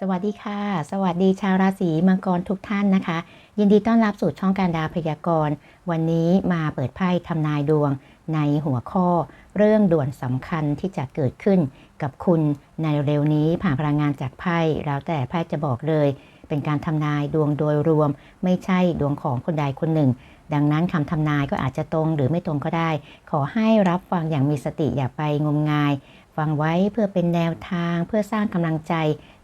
สวัสดีค่ะ สวัสดีชาวราศีมังกรทุกท่านนะคะ ยินดีต้อนรับสู่ช่องการดาพยากรณ์วันนี้มาเปิดไพ่ทำนายดวงในหัวข้อ เรื่องด่วนสำคัญที่จะเกิดขึ้นกับคุณในเร็วนี้ผ่านพลังงานจากไพ่แล้วแต่ไพ่จะบอกเลย เป็นการทำนายดวงโดยรวม ไม่ใช่ดวงของคนใดคนหนึ่ง ดังนั้นคำทำนายก็อาจจะตรงหรือไม่ตรงก็ได้ ขอให้รับฟังอย่างมีสติอย่าไปงมงาย ฟังไว้เพื่อเป็นแนวทางเพื่อสร้างกำลังใจ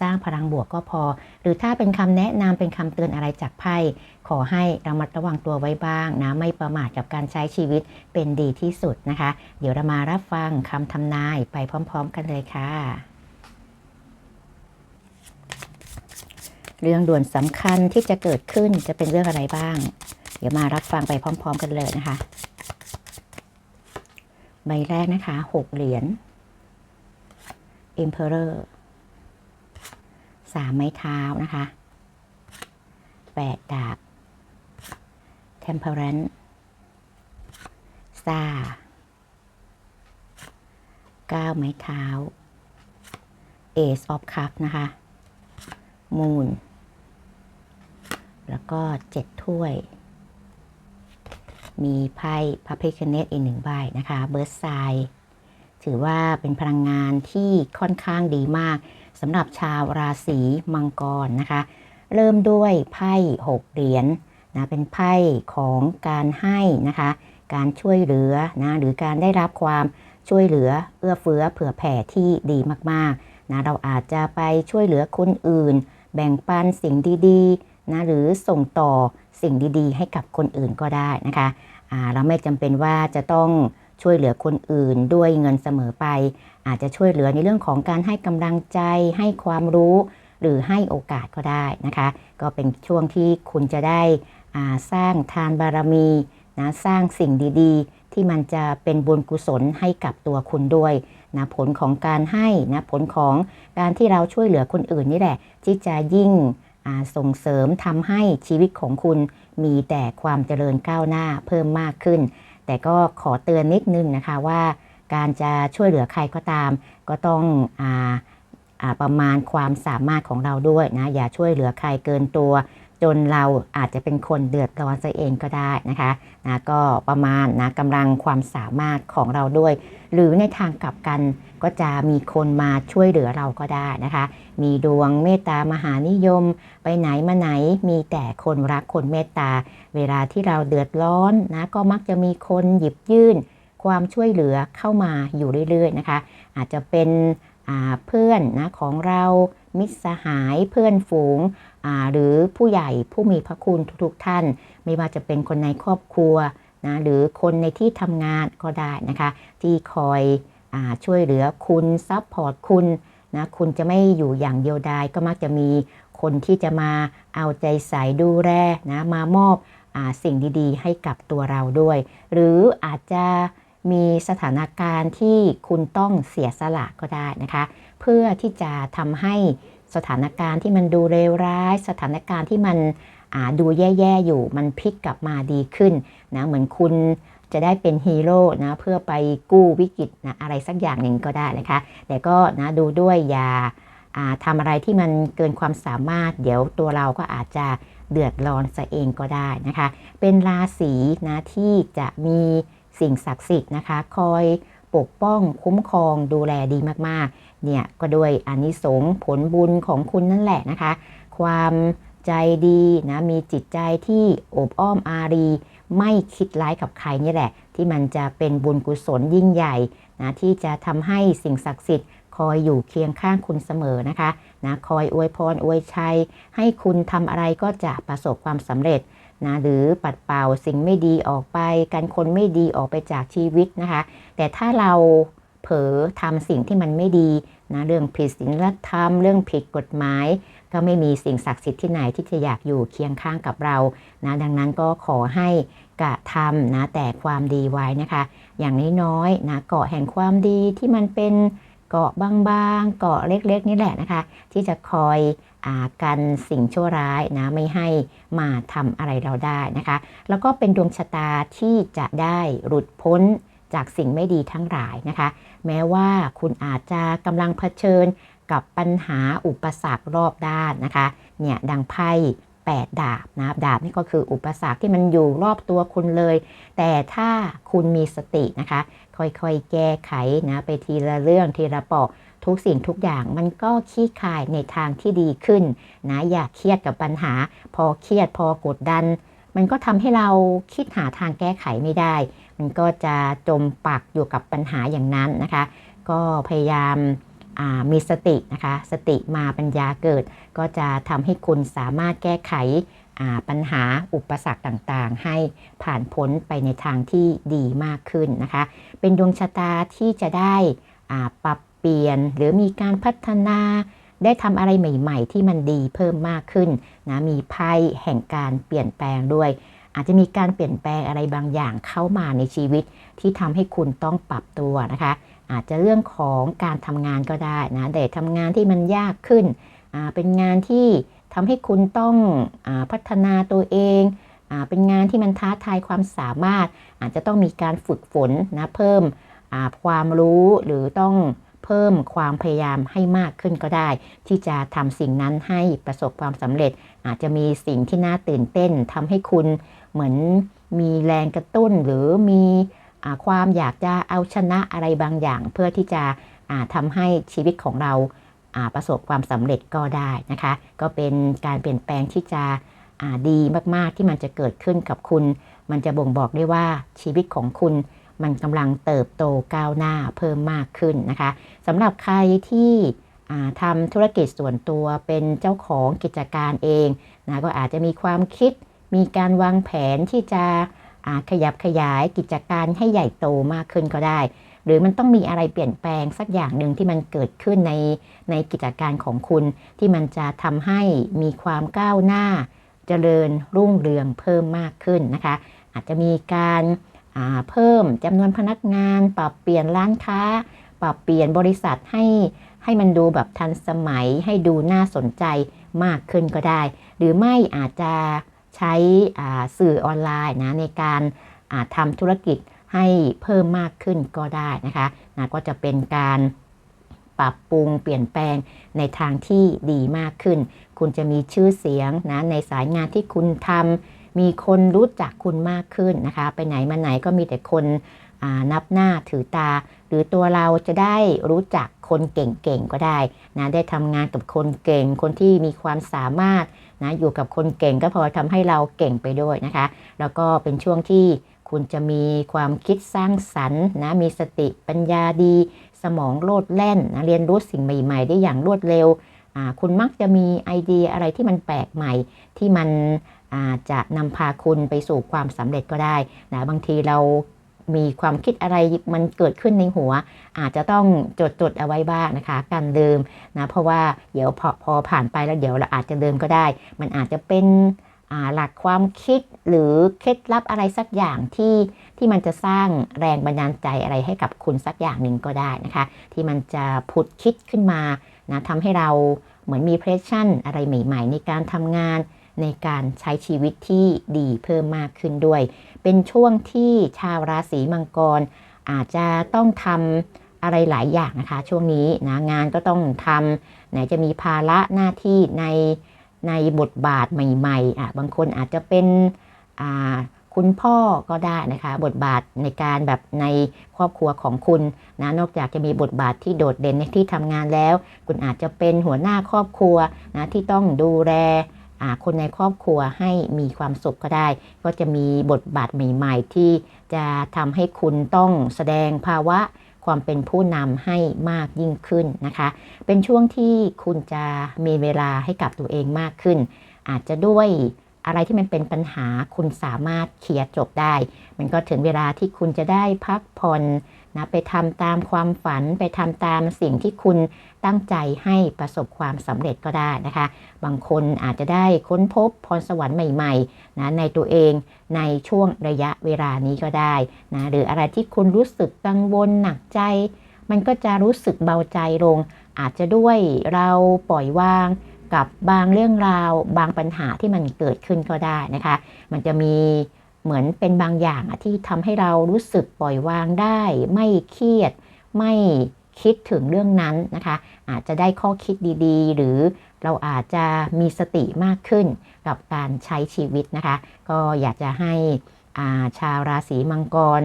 สร้างพลังบวกก็พอ หรือถ้าเป็นคำแนะนำเป็นคำเตือนอะไรจากไพ่ขอให้ระมัดระวังตัวไว้บ้างนะไม่ประมาทกับการใช้ชีวิตเป็นดีที่สุดนะคะ เดี๋ยวเรามารับฟังคำทำนายไปพร้อม ๆ กันเลยค่ะ เรื่องด่วนสำคัญที่จะเกิดขึ้นจะเป็นเรื่องอะไรบ้าง เดี๋ยวมารับฟังไปพร้อม ๆ กันเลยนะคะ ใบแรกนะคะหกเหรียญ Emperor สามไม้เท้านะคะแปดดาบ Temperance ซาเก้าไม้เท้า Ace of Cup นะคะ Moon แล้วก็เจ็ดถ้วย มีไพ่พระพิคเนตอีกหนึ่งใบนะคะ เบิร์ดไซ ถือว่าเป็นพลังงานที่ค่อนข้างดีมากสำหรับชาวราศีมังกรนะคะ เริ่มด้วยไพ่หกเหรียญนนะเป็นไพ่ของการให้นะคะ การช่วยเหลือนะหรือการได้รับความช่วยเหลือเอื้อเฟื้อเผื่อแผ่ที่ดีมากๆนะเราอาจจะไปช่วยเหลือคนอื่น แบ่งปันสิ่งดีๆนะหรือส่งต่อสิ่งดีๆ ให้กับคนอื่นก็ได้นะคะเราไม่จำเป็นว่าจะต้อง ช่วยเหลือคนอื่นด้วยเงินเสมอไป อาจจะช่วยเหลือในเรื่องของการให้กำลังใจ ให้ความรู้ หรือให้โอกาสก็ได้นะคะ ก็เป็นช่วงที่คุณจะได้สร้างทานบารมีนะสร้างสิ่งดีๆ ที่มันจะเป็นบุญกุศลให้กับตัวคุณด้วยนะผลของการให้นะผลของการที่เราช่วยเหลือคนอื่นนี่แหละ ที่จะยิ่งส่งเสริมทำให้ชีวิตของคุณมีแต่ความเจริญก้าวหน้าเพิ่มมากขึ้น แต่ก็ขอเตือนนิดนึงนะคะว่าการจะช่วยเหลือใครก็ตาม ก็ต้องอาาประมาณความสามารถของเราด้วยนะอย่าช่วยเหลือใครเกินตัว จนเราอาจจะเป็นคนเดือดร้อนซะเองก็ได้นะคะนะก็ประมาณนะกำลังความสามารถของเราด้วย หรือในทางกลับกันก็จะมีคนมาช่วยเหลือเราก็ได้นะคะ มีดวงเมตตามหานิยม ไปไหนมาไหนมีแต่คนรักคนเมตตา เวลาที่เราเดือดร้อนนะก็มักจะมีคนหยิบยื่น ความช่วยเหลือเข้ามาอยู่เรื่อยๆนะคะ อาจจะเป็นเพื่อนนะของเรามิตรสหายเพื่อนฝูง หรือผู้ใหญ่ผู้มีพระคุณทุกๆท่าน ไม่ว่าจะเป็นคนในครอบครัวนะหรือคนในที่ทำงานก็ได้นะคะ ที่คอยช่วยเหลือคุณซัพพอร์ตคุณนะคุณจะไม่อยู่อย่างเดียวดายก็มักจะมีคนที่จะมาเอาใจใส่ดูแลนะมามอบอสิ่งดีๆ ให้กับตัวเราด้วย หรืออาจจะมีสถานการณ์ที่คุณต้องเสียสละก็ได้นะคะ เพื่อที่จะทำให้ สถานการณ์ที่มันดูเลวร้าย สถานการณ์ที่มันดูแย่ๆอยู่ มันพลิกกลับมาดีขึ้นนะเหมือนคุณจะได้เป็นฮีโร่นะเพื่อไปกู้วิกฤตนะอะไรสักอย่างหนึ่งก็ได้นะคะ แต่ก็นะดูด้วยอย่าทำอะไรที่มันเกินความสามารถ เดี๋ยวตัวเราก็อาจจะเดือดร้อนซะเองก็ได้นะคะ เป็นราศีนะที่จะมีสิ่งศักดิ์สิทธิ์นะคะ คอยปกป้องคุ้มครองดูแลดีมาก ๆ เนี่ยก็ด้วยอานิสงส์ผลบุญของคุณนั่นแหละนะคะ ความใจดีนะมีจิตใจที่อบอ้อมอารี ไม่คิดร้ายกับใครนี่แหละ ที่มันจะเป็นบุญกุศลยิ่งใหญ่นะที่จะทำให้สิ่งศักดิ์สิทธิ์คอยอยู่เคียงข้างคุณเสมอนะคะนะคอยอวยพรอวยชัย ให้คุณทำอะไรก็จะประสบความสำเร็จนะหรือปัดเป่าสิ่งไม่ดีออกไป การคนไม่ดีออกไปจากชีวิตนะคะ แต่ถ้าเรา เผลอทำสิ่งที่มันไม่ดีนะเรื่องผิดศีลธรรมเรื่องผิดกฎหมาย ก็ไม่มีสิ่งศักดิ์สิทธิ์ที่ไหนที่จะอยากอยู่เคียงข้างกับเรานะดังนั้นก็ขอให้กระทำนะแต่ความดีไว้นะคะ อย่างน้อยๆนะเกาะแห่งความดีที่มันเป็นเกาะบางๆ เกาะเล็กๆ นี่แหละนะคะ ที่จะคอยอากันสิ่งชั่วร้ายนะไม่ให้มาทำอะไรเราได้นะคะ แล้วก็เป็นดวงชะตาที่จะได้หลุดพ้นจากสิ่งไม่ดีทั้งหลายนะคะ แม้ว่าคุณอาจจะกำลังเผชิญกับปัญหาอุปสรรครอบด้านนะคะ เนี่ยดังไพ่8 ดาบนะดาบนี่ก็คืออุปสรรคที่มันอยู่รอบตัวคุณเลย แต่ถ้าคุณมีสตินะคะ ค่อยๆ แก้ไขนะไปทีละเรื่องทีละปอกทุกสิ่งทุกอย่างมันก็ขี้คายในทางที่ดีขึ้นนะอย่าเครียดกับปัญหา พอเครียดพอกดดัน มันก็ทำให้เราคิดหาทางแก้ไขไม่ได้ มันก็จะจมปักอยู่กับปัญหาอย่างนั้นนะคะ ก็พยายามมีสตินะคะ สติมาปัญญาเกิด ก็จะทำให้คุณสามารถแก้ไขปัญหาอุปสรรคต่างๆ ให้ผ่านพ้นไปในทางที่ดีมากขึ้นนะคะ เป็นดวงชะตาที่จะได้ปรับเปลี่ยนหรือมีการพัฒนาได้ทำอะไรใหม่ ๆ ที่มันดีเพิ่มมากขึ้นนะมีไพ่แห่งการเปลี่ยนแปลงด้วย อาจจะมีการเปลี่ยนแปลงอะไรบางอย่างเข้ามาในชีวิตที่ทำให้คุณต้องปรับตัวนะคะ อาจจะเรื่องของการทำงานก็ได้นะแต่ทำงานที่มันยากขึ้น เป็นงานที่ทำให้คุณต้องอพัฒนาตัวเองอเป็นงานที่มันท้าทายความสามารถ อาจจะต้องมีการฝึกฝนนะเพิ่มความรู้หรือต้องเพิ่มความพยายามให้มากขึ้นก็ได้ ที่จะทำสิ่งนั้นให้ประสบความสำเร็จ อาจจะมีสิ่งที่น่าตื่นเต้นทำให้คุณ เหมือนมีแรงกระตุ้นหรือมีความอยากจะเอาชนะอะไรบางอย่าง เพื่อที่จะทำให้ชีวิตของเราประสบความสำเร็จก็ได้นะคะ ก็เป็นการเปลี่ยนแปลงที่จะดีมากๆที่มันจะเกิดขึ้นกับคุณ มันจะบ่งบอกได้ว่าชีวิตของคุณมันกำลังเติบโตก้าวหน้าเพิ่มมากขึ้นนะคะสำหรับใครที่ทำธุรกิจส่วนตัวเป็นเจ้าของกิจการเองนะก็อาจจะมีความคิด มีการวางแผนที่จะขยับขยายกิจการให้ใหญ่โตมากขึ้นก็ได้ หรือมันต้องมีอะไรเปลี่ยนแปลงสักอย่างหนึ่งที่มันเกิดขึ้นในในกิจการของคุณที่มันจะทำให้มีความก้าวหน้าเจริญรุ่งเรืองเพิ่มมากขึ้นนะคะ อาจจะมีการเพิ่มจำนวนพนักงาน ปรับเปลี่ยนร้านค้า ปรับเปลี่ยนบริษัทให้ให้มันดูแบบทันสมัยให้ดูน่าสนใจมากขึ้นก็ได้ หรือไม่อาจจะ ใช้สื่อออนไลน์นะในการทำธุรกิจให้เพิ่มมากขึ้นก็ได้นะคะนะก็จะเป็นการปรับปรุงเปลี่ยนแปลงในทางที่ดีมากขึ้น คุณจะมีชื่อเสียงนะในสายงานที่คุณทำมีคนรู้จักคุณมากขึ้นนะคะ ไปไหนมาไหนก็มีแต่คนนับหน้าถือตา หรือตัวเราจะได้รู้จักคนเก่งๆก็ได้นะได้ทำงานกับคนเก่งคนที่มีความสามารถ นะอยู่กับคนเก่งก็พอทำให้เราเก่งไปด้วยนะคะ แล้วก็เป็นช่วงที่คุณจะมีความคิดสร้างสรรค์นะมีสติปัญญาดี สมองโลดแล่นนะเรียนรู้สิ่งใหม่ ๆ ได้อย่างรวดเร็ว คุณมักจะมีไอเดียอะไรที่มันแปลกใหม่ ที่มันจะนำพาคุณไปสู่ความสำเร็จก็ได้นะบางทีเรา มีความคิดอะไรมันเกิดขึ้นในหัว อาจจะต้องจดจดเอาไว้บ้างนะคะ การลืมนะเพราะว่าเดี๋ยวพอพอผ่านไปแล้วเดี๋ยวเราอาจจะลืมก็ได้ มันอาจจะเป็นหลักความคิดหรือเคล็ดลับอะไรสักอย่างที่ที่มันจะสร้างแรงบันดาลใจอะไรให้กับคุณสักอย่างหนึ่งก็ได้นะคะ ที่มันจะผุดคิดขึ้นมานะทำให้เราเหมือนมีเพรสชั่นอะไรใหม่ ๆ ในการทำงาน ในการใช้ชีวิตที่ดีเพิ่มมากขึ้นด้วย เป็นช่วงที่ชาวราศีมังกร อาจจะต้องทำอะไรหลายอย่างนะคะ ช่วงนี้นะงานก็ต้องทำไหนจะมีภาระหน้าที่ในในบทบาทใหม่ๆอะบางคนอาจจะเป็นอ่าคุณพ่อก็ได้นะคะ บทบาทในการแบบในครอบครัวของคุณนะนอกจากจะมีบทบาทที่โดดเด่นในที่ทำงานแล้ว คุณอาจจะเป็นหัวหน้าครอบครัวนะที่ต้องดูแล คนในครอบครัวให้มีความสุขก็ได้ ก็จะมีบทบาทใหม่ ๆ ที่จะทำให้คุณต้องแสดงภาวะความเป็นผู้นำให้มากยิ่งขึ้นนะคะ เป็นช่วงที่คุณจะมีเวลาให้กับตัวเองมากขึ้น อาจจะด้วยอะไรที่มันเป็นปัญหาคุณสามารถเคลียร์จบได้ มันก็ถึงเวลาที่คุณจะได้พักผ่อน นะไปทำตามความฝันไปทำตามสิ่งที่คุณตั้งใจให้ประสบความสำเร็จก็ได้นะคะ บางคนอาจจะได้ค้นพบพรสวรรค์ใหม่ๆนะในตัวเองในช่วงระยะเวลานี้ก็ได้นะหรืออะไรที่คุณรู้สึกกังวลหนักใจ มันก็จะรู้สึกเบาใจลง อาจจะด้วยเราปล่อยวางกับบางเรื่องราว บางปัญหาที่มันเกิดขึ้นก็ได้นะคะ มันจะมี เหมือนเป็นบางอย่างที่ทำให้เรารู้สึกปล่อยวางได้ ไม่เครียด ไม่คิดถึงเรื่องนั้นนะคะ อาจจะได้ข้อคิดดีๆ หรือเราอาจจะมีสติมากขึ้นกับการใช้ชีวิตนะคะ ก็อยากจะให้ชาวราศีมังกร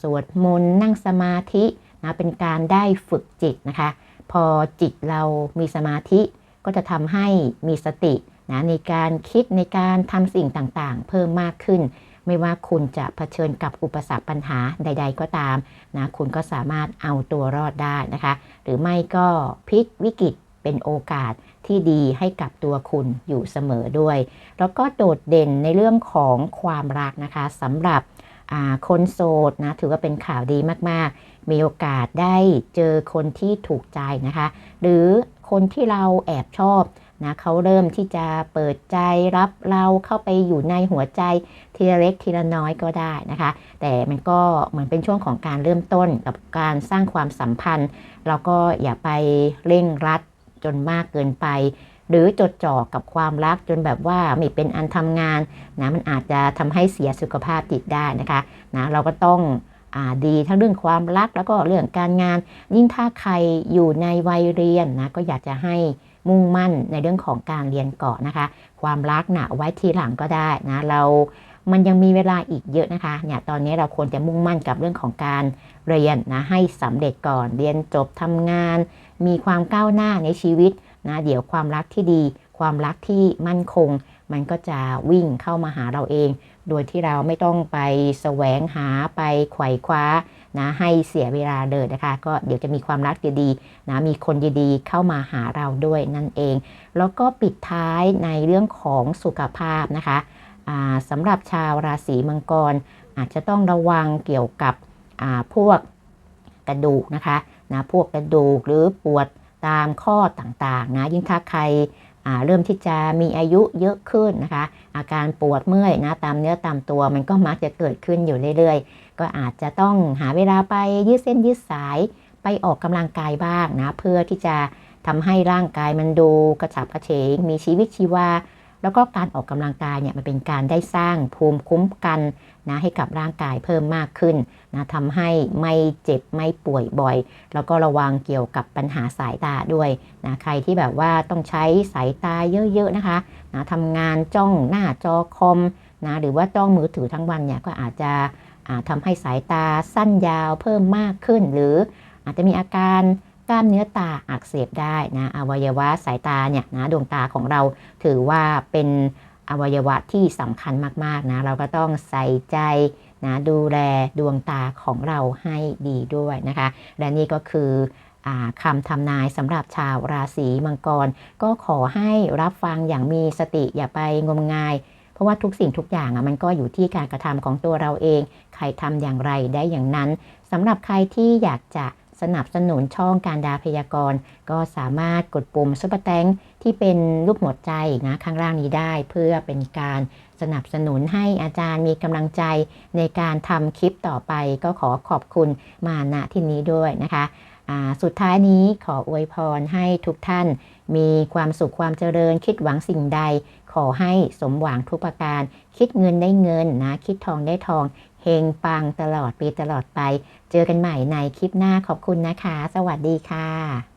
สวดมนต์นั่งสมาธินะเป็นการได้ฝึกจิตนะคะ พอจิตเรามีสมาธิก็จะทำให้มีสตินะในการคิดในการทำสิ่งต่างๆ เพิ่มมากขึ้น ไม่ว่าคุณจะเผชิญกับอุปสรรคปัญหาใด ๆ ก็ตามนะคุณก็สามารถเอาตัวรอดได้นะคะ หรือไม่ก็พลิกวิกฤตเป็นโอกาสที่ดีให้กับตัวคุณอยู่เสมอด้วย แล้วก็โดดเด่นในเรื่องของความรักนะคะสำหรับคนโสดนะถือว่าเป็นข่าวดีมากๆ มีโอกาสได้เจอคนที่ถูกใจนะคะ หรือคนที่เราแอบชอบ นะเขาเริ่มที่จะเปิดใจรับเราเข้าไปอยู่ในหัวใจทีละเล็กทีละน้อยก็ได้นะคะ แต่มันก็เหมือนเป็นช่วงของการเริ่มต้นกับการสร้างความสัมพันธ์ เราก็อย่าไปเร่งรัดจนมากเกินไป หรือจดจ่อกับความรักจนแบบว่าไม่เป็นอันทำงานนะมันอาจจะทำให้เสียสุขภาพจิตได้นะคะนะเราก็ต้องอดีทั้งเรื่องความรักแล้วก็เรื่องการงาน ยิ่งถ้าใครอยู่ในวัยเรียนนะก็อยากจะให้ มุ่งมั่นในเรื่องของการเรียนก่อนนะคะ ความรักหนะไว้ทีหลังก็ได้นะเรามันยังมีเวลาอีกเยอะนะคะเนี่ยตอนนี้เราควรจะมุ่งมั่นกับเรื่องของการเรียนนะให้สำเร็จก่อนเรียนจบทำงาน มีความก้าวหน้าในชีวิตนะเดี๋ยวความรักที่ดี ความรักที่มั่นคง มันก็จะวิ่งเข้ามาหาเราเอง โดยที่เราไม่ต้องไปแสวงหาไปไขว่คว้า นะให้เสียเวลาเลยนะคะ ก็เดี๋ยวจะมีความรักดีๆนะมีคนดีๆเข้ามาหาเราด้วยนั่นเอง แล้วก็ปิดท้ายในเรื่องของสุขภาพนะคะสำหรับชาวราศีมังกร อาจจะต้องระวังเกี่ยวกับพวกกระดูกนะคะนะพวกกระดูกหรือปวดตามข้อต่างๆนะยิ่งถ้าใคร เริ่มที่จะมีอายุเยอะขึ้นนะคะ อาการปวดเมื่อยนะตามเนื้อตามตัวมันก็มักจะเกิดขึ้นอยู่เรื่อยๆ ก็อาจจะต้องหาเวลาไปยืดเส้นยืดสายไปออกกำลังกายบ้างนะเพื่อที่จะทำให้ร่างกายมันดูกระฉับกระเฉง มีชีวิตชีวา แล้วก็การออกกำลังกายเนี่ยมันเป็นการได้สร้างภูมิคุ้มกัน นะให้กับร่างกายเพิ่มมากขึ้นนะทำให้ไม่เจ็บไม่ป่วยบ่อย แล้วก็ระวังเกี่ยวกับปัญหาสายตาด้วยนะใครที่แบบว่าต้องใช้สายตาเยอะๆนะคะนะทำงานจ้องหน้าจอคอมนะหรือว่าจ้องมือถือทั้งวันเนี่ยก็อาจจะทำให้สายตาสั้นยาวเพิ่มมากขึ้น หรืออาจจะมีอาการกล้ามเนื้อตาอักเสบได้นะอวัยวะสายตาเนี่ยนะดวงตาของเราถือว่าเป็น อวัยวะที่สำคัญมากๆนะเราก็ต้องใส่ใจนะดูแลดวงตาของเราให้ดีด้วยนะคะ และนี่ก็คือคำทำนายสำหรับชาวราศีมังกร ก็ขอให้รับฟังอย่างมีสติอย่าไปงมงาย เพราะว่าทุกสิ่งทุกอย่างมันก็อยู่ที่การกระทำของตัวเราเอง ใครทำอย่างไรได้อย่างนั้นสำหรับใครที่อยากจะ สนับสนุนช่องการดาพยากรณ์ ก็สามารถกดปุ่มซุปเปอร์แตงที่เป็นรูปหัวใจนะข้างล่างนี้ได้ เพื่อเป็นการสนับสนุนให้อาจารย์มีกำลังใจในการทำคลิปต่อไป ก็ขอขอบคุณมาณที่นี้ด้วยนะคะสุดท้ายนี้ขออวยพรให้ทุกท่าน มีความสุขความเจริญคิดหวังสิ่งใด ขอให้สมหวังทุกประการ คิดเงินได้เงินนะคิดทองได้ทอง เฮงปังตลอดปีตลอดไป เจอกันใหม่ในคลิปหน้าขอบคุณนะคะ สวัสดีค่ะ